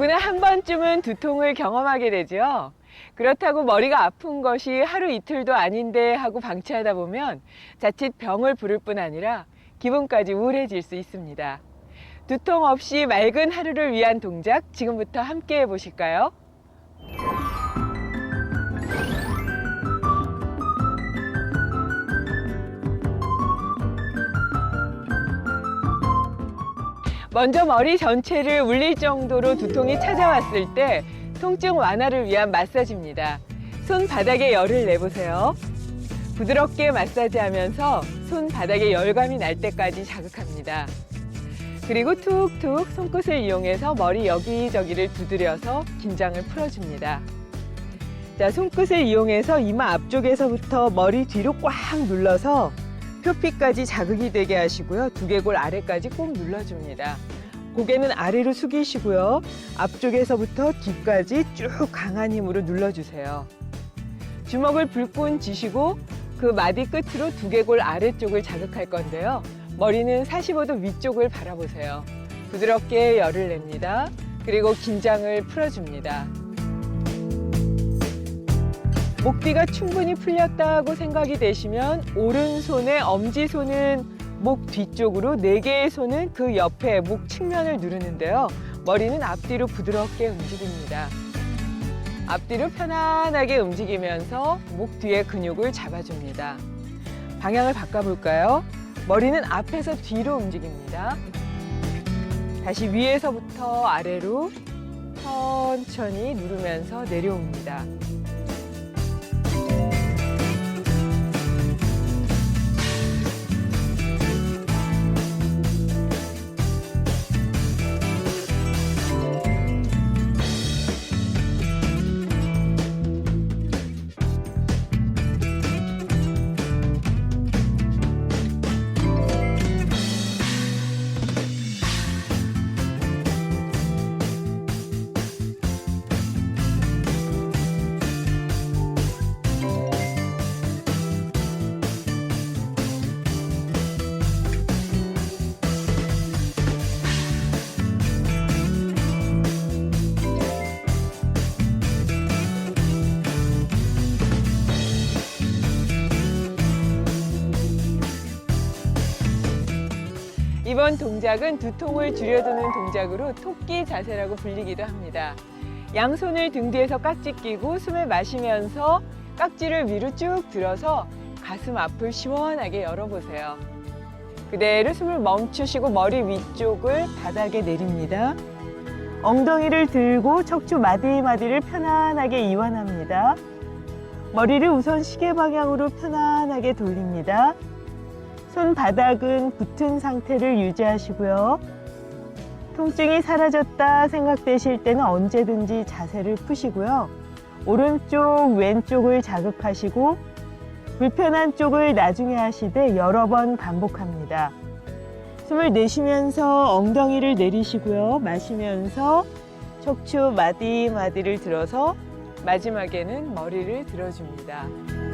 누구나 한 번쯤은 두통을 경험하게 되죠. 그렇다고 머리가 아픈 것이 하루 이틀도 아닌데 하고 방치하다 보면 자칫 병을 부를 뿐 아니라 기분까지 우울해질 수 있습니다. 두통 없이 맑은 하루를 위한 동작 지금부터 함께 해보실까요? 먼저 머리 전체를 울릴 정도로 두통이 찾아왔을 때 통증 완화를 위한 마사지입니다. 손바닥에 열을 내보세요. 부드럽게 마사지하면서 손바닥에 열감이 날 때까지 자극합니다. 그리고 툭툭 손끝을 이용해서 머리 여기저기를 두드려서 긴장을 풀어줍니다. 자, 손끝을 이용해서 이마 앞쪽에서부터 머리 뒤로 꽉 눌러서 표피까지 자극이 되게 하시고요. 두개골 아래까지 꼭 눌러줍니다. 고개는 아래로 숙이시고요. 앞쪽에서부터 뒤까지 쭉 강한 힘으로 눌러주세요. 주먹을 불끈 쥐시고 그 마디 끝으로 두개골 아래쪽을 자극할 건데요. 머리는 45도 위쪽을 바라보세요. 부드럽게 열을 냅니다. 그리고 긴장을 풀어줍니다. 목 뒤가 충분히 풀렸다고 생각이 되시면 오른손의 엄지손은 목 뒤쪽으로 네 개의 손은 그 옆에 목 측면을 누르는데요. 머리는 앞뒤로 부드럽게 움직입니다. 앞뒤로 편안하게 움직이면서 목 뒤의 근육을 잡아줍니다. 방향을 바꿔볼까요? 머리는 앞에서 뒤로 움직입니다. 다시 위에서부터 아래로 천천히 누르면서 내려옵니다. 이번 동작은 두통을 줄여두는 동작으로 토끼 자세라고 불리기도 합니다. 양손을 등 뒤에서 깍지 끼고 숨을 마시면서 깍지를 위로 쭉 들어서 가슴 앞을 시원하게 열어보세요. 그대로 숨을 멈추시고 머리 위쪽을 바닥에 내립니다. 엉덩이를 들고 척추 마디마디를 편안하게 이완합니다. 머리를 우선 시계 방향으로 편안하게 돌립니다. 손바닥은 붙은 상태를 유지하시고요. 통증이 사라졌다 생각되실 때는 언제든지 자세를 푸시고요. 오른쪽, 왼쪽을 자극하시고 불편한 쪽을 나중에 하시되 여러 번 반복합니다. 숨을 내쉬면서 엉덩이를 내리시고요. 마시면서 척추 마디마디를 들어서 마지막에는 머리를 들어줍니다.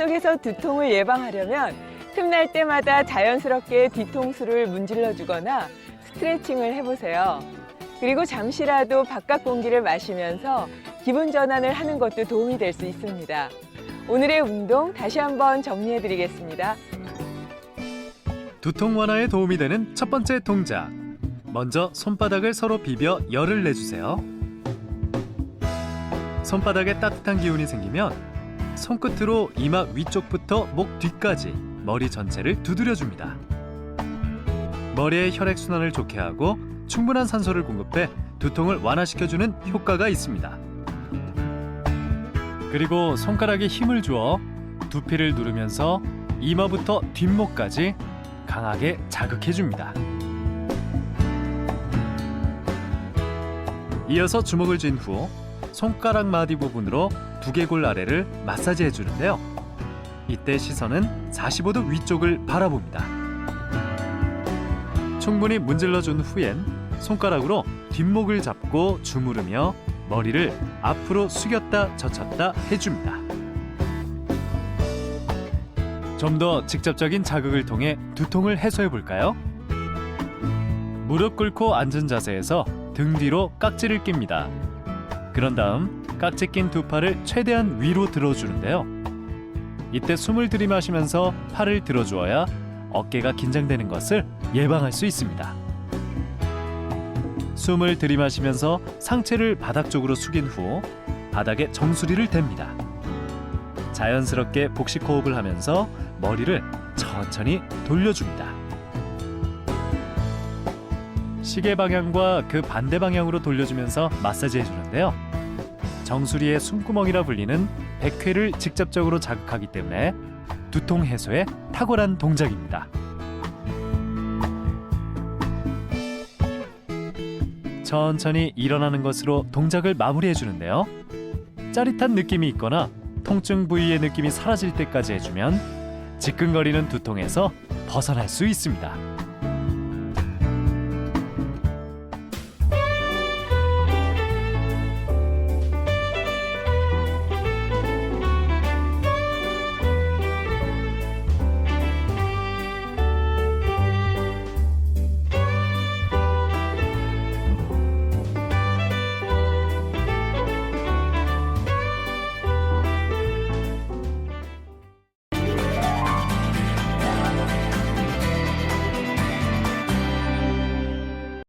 속에서 두통을 예방하려면 틈날 때마다 자연스럽게 뒤통수를 문질러 주거나 스트레칭을 해보세요. 그리고 잠시라도 바깥 공기를 마시면서 기분 전환을 하는 것도 도움이 될 수 있습니다. 오늘의 운동 다시 한번 정리해 드리겠습니다. 두통 완화에 도움이 되는 첫 번째 동작. 먼저 손바닥을 서로 비벼 열을 내주세요. 손바닥에 따뜻한 기운이 생기면 손끝으로 이마 위쪽부터 목 뒤까지 머리 전체를 두드려 줍니다. 머리의 혈액 순환을 좋게 하고 충분한 산소를 공급해 두통을 완화시켜주는 효과가 있습니다. 그리고 손가락에 힘을 주어 두피를 누르면서 이마부터 뒷목까지 강하게 자극해 줍니다. 이어서 주먹을 쥔 후 손가락 마디 부분으로 두개골 아래를 마사지해 주는데요. 이때 시선은 45도 위쪽을 바라봅니다. 충분히 문질러 준 후엔 손가락으로 뒷목을 잡고 주무르며 머리를 앞으로 숙였다 젖혔다 해줍니다. 좀 더 직접적인 자극을 통해 두통을 해소해 볼까요? 무릎 꿇고 앉은 자세에서 등 뒤로 깍지를 낍니다. 그런 다음 깍지 낀 두 팔을 최대한 위로 들어주는데요. 이때 숨을 들이마시면서 팔을 들어주어야 어깨가 긴장되는 것을 예방할 수 있습니다. 숨을 들이마시면서 상체를 바닥 쪽으로 숙인 후 바닥에 정수리를 댑니다. 자연스럽게 복식 호흡을 하면서 머리를 천천히 돌려줍니다. 시계 방향과 그 반대 방향으로 돌려주면서 마사지 해주는데요. 정수리의 숨구멍이라 불리는 백회를 직접적으로 자극하기 때문에 두통 해소에 탁월한 동작입니다. 천천히 일어나는 것으로 동작을 마무리해 주는데요. 짜릿한 느낌이 있거나 통증 부위의 느낌이 사라질 때까지 해주면 지끈거리는 두통에서 벗어날 수 있습니다.